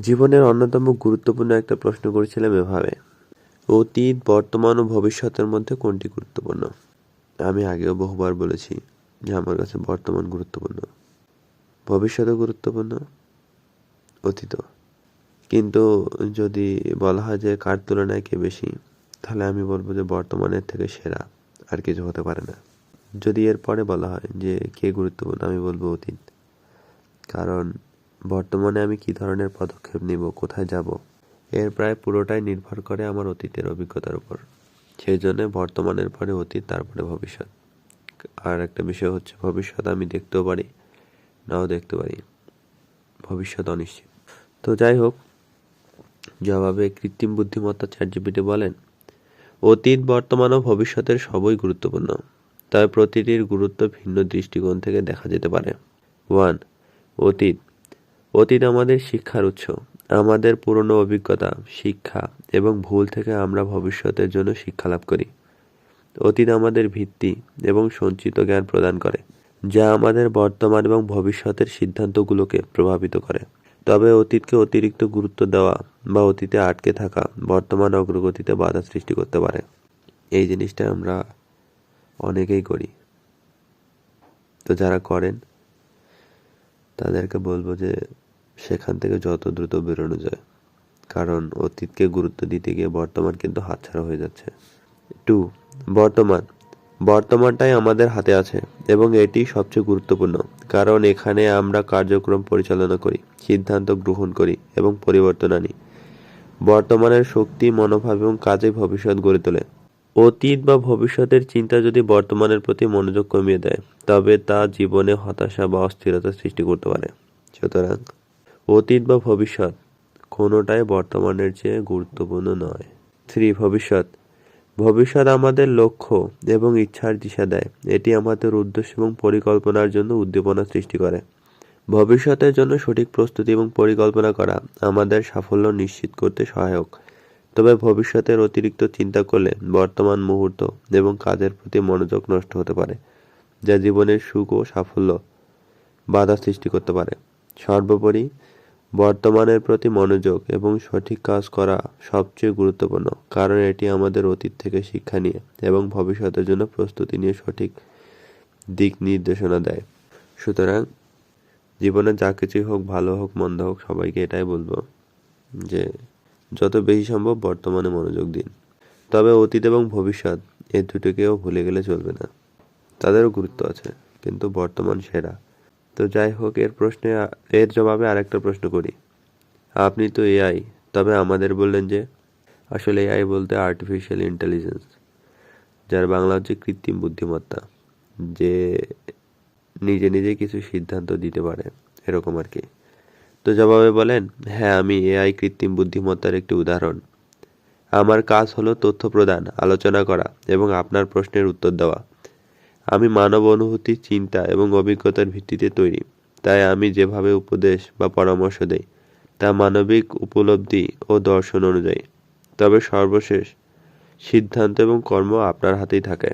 জীবনের অন্যতম গুরুত্বপূর্ণ একটা প্রশ্ন করেছিলাম এভাবে। অতীত, বর্তমান ও ভবিষ্যতের মধ্যে কোনটি গুরুত্বপূর্ণ? আমি আগেও বহুবার বলেছি যে আমার কাছে বর্তমান গুরুত্বপূর্ণ। ভবিষ্যতও গুরুত্বপূর্ণ? অতীত। কিন্তু যদি বলা হয় যে কার তুলনায় কে বেশি, তাহলে আমি বলব যে বর্তমানের থেকে সেরা আর কিছু হতে পারে না। যদি এরপরে বলা হয় যে কে গুরুত্বপূর্ণ, আমি বলব অতীত। কারণ বর্তমানে আমি কী ধরনের পদক্ষেপ নিব, কোথায় যাব? এর প্রায় পুরোটাই নির্ভর করে আমার অতীতের অভিজ্ঞতার উপর। সেই জন্য বর্তমানের পরে অতীত, তারপরে ভবিষ্যৎ। আর একটা বিষয় হচ্ছে, ভবিষ্যৎ আমি দেখতেও পারি, নাও দেখতে পারি। ভবিষ্যৎ অনিশ্চিত। তো যাই হোক, জবাবে কৃত্রিম বুদ্ধিমত্তা চ্যাটজিপিটি বলেন, অতীত, বর্তমান ও ভবিষ্যতের সবই গুরুত্বপূর্ণ। তবে প্রতিটির গুরুত্ব ভিন্ন দৃষ্টিকোণ থেকে দেখা যেতে পারে। ওয়ান অতীত অতীত আমাদের শিক্ষার উৎস, আমাদের পুরনো অভিজ্ঞতা, শিক্ষা এবং ভুল থেকে আমরা ভবিষ্যতের জন্য শিক্ষা লাভ করি। অতীত আমাদের ভিত্তি এবং সঞ্চিত জ্ঞান প্রদান করে, যা আমাদের বর্তমান এবং ভবিষ্যতের সিদ্ধান্তগুলোকে প্রভাবিত করে। তবে অতীতকে অতিরিক্ত গুরুত্ব দেওয়া বা অতীতে আটকে থাকা বর্তমান অগ্রগতিতে বাধা সৃষ্টি করতে পারে। এই জিনিসটা আমরা অনেকেই করি। তো যারা করেন, তাদেরকে বলব যে সেখান থেকে যত দ্রুত বেরোনো যায়। কারণ অতীতকে গুরুত্ব দিতে গিয়ে বর্তমান কিন্তু হাতছাড়া হয়ে যাচ্ছে। টু, বর্তমান। বর্তমানটাই আমাদের হাতে আছে এবং এটি সবচেয়ে গুরুত্বপূর্ণ। কারণ এখানে আমরা কার্যক্রম পরিচালনা করি, সিদ্ধান্ত গ্রহণ করি এবং পরিবর্তন আনি। বর্তমানের শক্তি, মনোভাব এবং কাজে ভবিষ্যৎ গড়ে তোলে। অতীত বা ভবিষ্যতের চিন্তা যদি বর্তমানের প্রতি মনোযোগ কমিয়ে দেয়, তবে তা জীবনে হতাশা বা অস্থিরতা সৃষ্টি করতে পারে। সুতরাং অতীত বা ভবিষ্যৎ কোনোটাই বর্তমানের চেয়ে গুরুত্বপূর্ণ নয়। থ্রি, ভবিষ্যৎ। ভবিষ্যৎ আমাদের লক্ষ্য এবং ইচ্ছার দিশা দেয়। এটি আমাদের উদ্দেশ্য এবং পরিকল্পনার জন্য উদ্দীপনা সৃষ্টি করে। ভবিষ্যতের জন্য সঠিক প্রস্তুতি এবং পরিকল্পনা করা আমাদের সাফল্য নিশ্চিত করতে সহায়ক। তবে ভবিষ্যতের অতিরিক্ত চিন্তা করলে বর্তমান মুহূর্ত এবং কাজের প্রতি মনোযোগ নষ্ট হতে পারে, যা জীবনের সুখ ও সাফল্য বাধা সৃষ্টি করতে পারে। সর্বোপরি বর্তমানের প্রতি মনোযোগ এবং সঠিক কাজ করা সবচেয়ে গুরুত্বপূর্ণ, কারণ এটি আমাদের অতীত থেকে শিক্ষা নিয়ে এবং ভবিষ্যতের জন্য প্রস্তুতি নিয়ে সঠিক দিক নির্দেশনা দেয়। সুতরাং, জীবনে যা কিছুই হোক, ভালো হোক, মন্দ হোক, সবাইকে এটাই বলব যে, যত বেশি সম্ভব বর্তমানে মনোযোগ দিন। তবে অতীত এবং ভবিষ্যৎ এ দুটোকেও ভুলে গেলে চলবে না। তাদেরও গুরুত্ব আছে, কিন্তু বর্তমান সেরা। তো যাই হোক, এর প্রশ্নে, এর জবাবে আরেকটা প্রশ্ন করি। আপনি তো এআই, তবে আমাদের বললেন যে, আসলে এআই বলতে আর্টিফিশিয়াল ইন্টেলিজেন্স যার বাংলা হচ্ছে কৃত্রিম বুদ্ধিমত্তা, যে নিজে নিজে কিছু সিদ্ধান্ত দিতে পারে, এরকম আর কি। তো জবাবে বলেন হ্যাঁ আমি এআই কৃত্রিম বুদ্ধিমত্তার একটি উদাহরণ। আমার কাজ হলো তথ্য প্রদান, আলোচনা করা এবং আপনার প্রশ্নের উত্তর দেওয়া। আমি মানব অনুভূতি চিন্তা এবং অভিজ্ঞতার ভিত্তিতে তৈরি। তাই আমি যেভাবে উপদেশ বা পরামর্শ দেই, তা মানবিক উপলব্ধি ও দর্শন অনুযায়ী। তবে সর্বশেষ সিদ্ধান্ত এবং কর্ম আপনার হাতেই থাকে।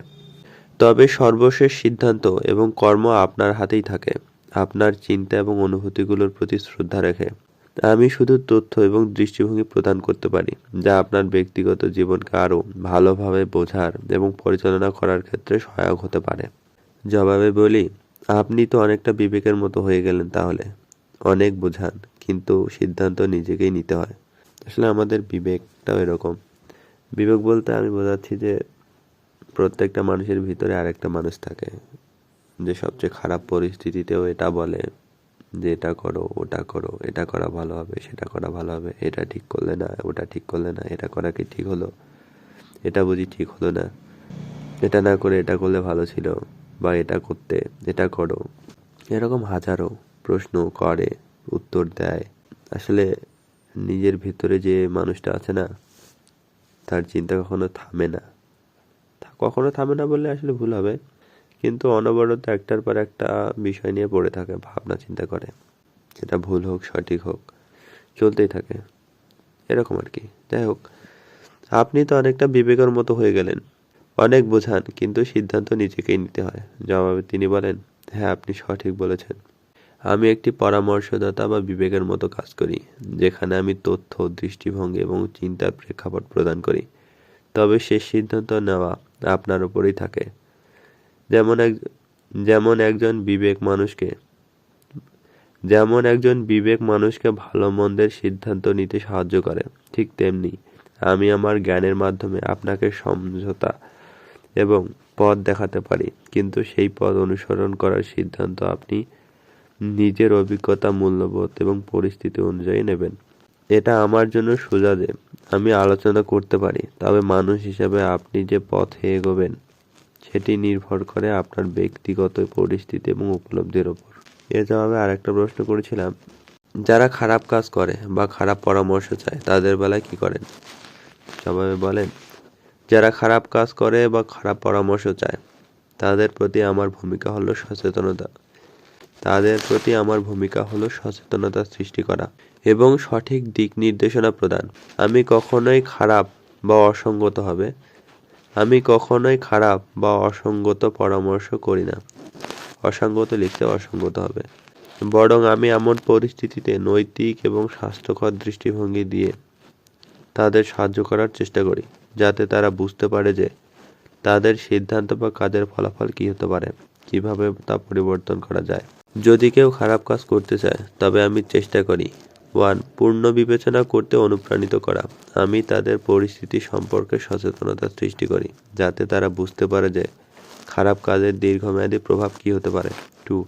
তবে সর্বশেষ সিদ্ধান্ত এবং কর্ম আপনার হাতেই থাকে। আপনার চিন্তা এবং অনুভূতিগুলোর প্রতি শ্রদ্ধা রেখে। আমি শুধু তথ্য এবং দৃষ্টিভঙ্গি প্রদান করতে পারি, যা আপনার ব্যক্তিগত জীবনকে আরও ভালোভাবে বোঝার এবং পরিচালনা করার ক্ষেত্রে সহায়ক হতে পারে। জবাবে বলি, আপনি তো অনেকটা বিবেকের মতো হয়ে গেলেন তাহলে। অনেক বোঝান, কিন্তু সিদ্ধান্ত নিজেকেই নিতে হয়। আসলে আমাদের বিবেকটাও এরকম। বিবেক বলতে আমি বোঝাচ্ছি যে প্রত্যেকটা মানুষের ভিতরে আরেকটা মানুষ থাকে, যে সবচেয়ে খারাপ পরিস্থিতিতেও এটা বলে। যে এটা করো, ওটা করো, এটা করা ভালো হবে, সেটা করা ভালো হবে, এটা ঠিক করলে না, ওটা ঠিক করলে না, এটা করা কি ঠিক হলো? এটা বুঝি ঠিক হলো না। এটা না করে এটা করলে ভালো ছিল, বা এটা করতে, এটা করো। এরকম হাজারো প্রশ্ন করে, উত্তর দেয়। আসলে নিজের ভিতরে যে মানুষটা আছে না, তার চিন্তা কখনো থামে না। কখনো থামে না বললে আসলে ভুল হবে। কিন্তু অনবরত একটার পর একটা বিষয় নিয়ে পড়ে থাকে, ভাবনা চিন্তা করে। সেটা ভুল হোক, সঠিক হোক, চলতেই থাকে। এরকম আর কি। যাই হোক, আপনি তো অনেকটা বিবেকের মতো হয়ে গেলেন। অনেক বোঝান, কিন্তু সিদ্ধান্ত নিজেকেই নিতে হয়। জবাবে তিনি বলেন হ্যাঁ আপনি সঠিক বলেছেন। আমি একটি পরামর্শদাতা বা বিবেকের মতো কাজ করি, যেখানে আমি তথ্য, দৃষ্টিভঙ্গি এবং চিন্তার প্রেক্ষাপট প্রদান করি। তবে শেষ সিদ্ধান্ত নেওয়া আপনার উপরেই থাকে। যেমন এক, যেমন একজন বিবেক মানুষকে, যেমন একজন বিবেক মানুষকে ভালো মন্দের সিদ্ধান্ত নিতে সাহায্য করে, ঠিক তেমনি আমি আমার জ্ঞানের মাধ্যমে আপনাকে সমঝোতা এবং পথ দেখাতে পারি, কিন্তু সেই পথ অনুসরণ করার সিদ্ধান্ত আপনি নিজের অভিজ্ঞতা, মূল্যবোধ এবং পরিস্থিতি অনুযায়ী নেবেন। এটা আমার জন্য সোজা যে আমি আলোচনা করতে পারি, তবে মানুষ হিসেবে আপনি যে পথে এগোবেন সেটি নির্ভর করে আপনার ব্যক্তিগত পরিস্থিতি এবং উপলব্ধির ওপর এর জবাবে আরেকটা প্রশ্ন করেছিলাম, যারা খারাপ কাজ করে বা খারাপ পরামর্শ চায়, তাদের বেলায় কি করেন? জবাবে বলেন, যারা খারাপ কাজ করে বা খারাপ পরামর্শ চায়, তাদের প্রতি আমার ভূমিকা হলো সচেতনতা। তাদের প্রতি আমার ভূমিকা হলো সচেতনতা সৃষ্টি করা এবং সঠিক দিক নির্দেশনা প্রদান। আমি কখনোই খারাপ বা অসঙ্গত হবে আমি কখনোই খারাপ বা অসঙ্গত পরামর্শ করি না। অসঙ্গত লিখতে অসঙ্গত হবে। বরং আমি এমন পরিস্থিতিতে নৈতিক এবং স্বাস্থ্যকর দৃষ্টিভঙ্গি দিয়ে তাদের সাহায্য করার চেষ্টা করি, যাতে তারা বুঝতে পারে যে তাদের সিদ্ধান্ত বা কাজের ফলাফল কী হতে পারে, কীভাবে তা পরিবর্তন করা যায়। যদি কেউ খারাপ কাজ করতে চায়, তবে আমি চেষ্টা করি ওয়ান, পূর্ণ বিবেচনা করতে অনুপ্রাণিত করা। আমি তাদের পরিস্থিতি সম্পর্কে সচেতনতা সৃষ্টি করি, যাতে তারা বুঝতে পারে যে খারাপ কাজের দীর্ঘমেয়াদী প্রভাব কী হতে পারে। টু,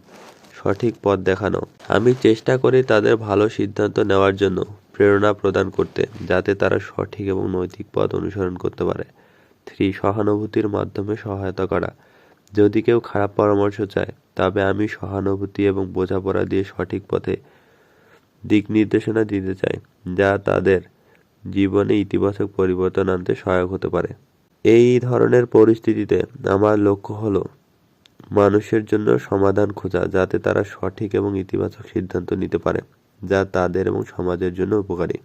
সঠিক পথ দেখানো। আমি চেষ্টা করি তাদের ভালো সিদ্ধান্ত নেওয়ার জন্য প্রেরণা প্রদান করতে, যাতে তারা সঠিক এবং নৈতিক পথ অনুসরণ করতে পারে। থ্রি, সহানুভূতির মাধ্যমে সহায়তা করা। যদি কেউ খারাপ পরামর্শ চায়, তবে আমি সহানুভূতি এবং বোঝাপড়া দিয়ে সঠিক পথে দিক নির্দেশনা দিতে চায়, যা তাদের জীবনে ইতিবাচক পরিবর্তন আনতে সহায়ক হতে পারে। এই ধরনের পরিস্থিতিতে আমার লক্ষ্য হলো মানুষের জন্য সমাধান খোঁজা, যাতে তারা সঠিক এবং ইতিবাচক সিদ্ধান্ত নিতে পারে, যা তাদের এবং সমাজের জন্য উপকারী।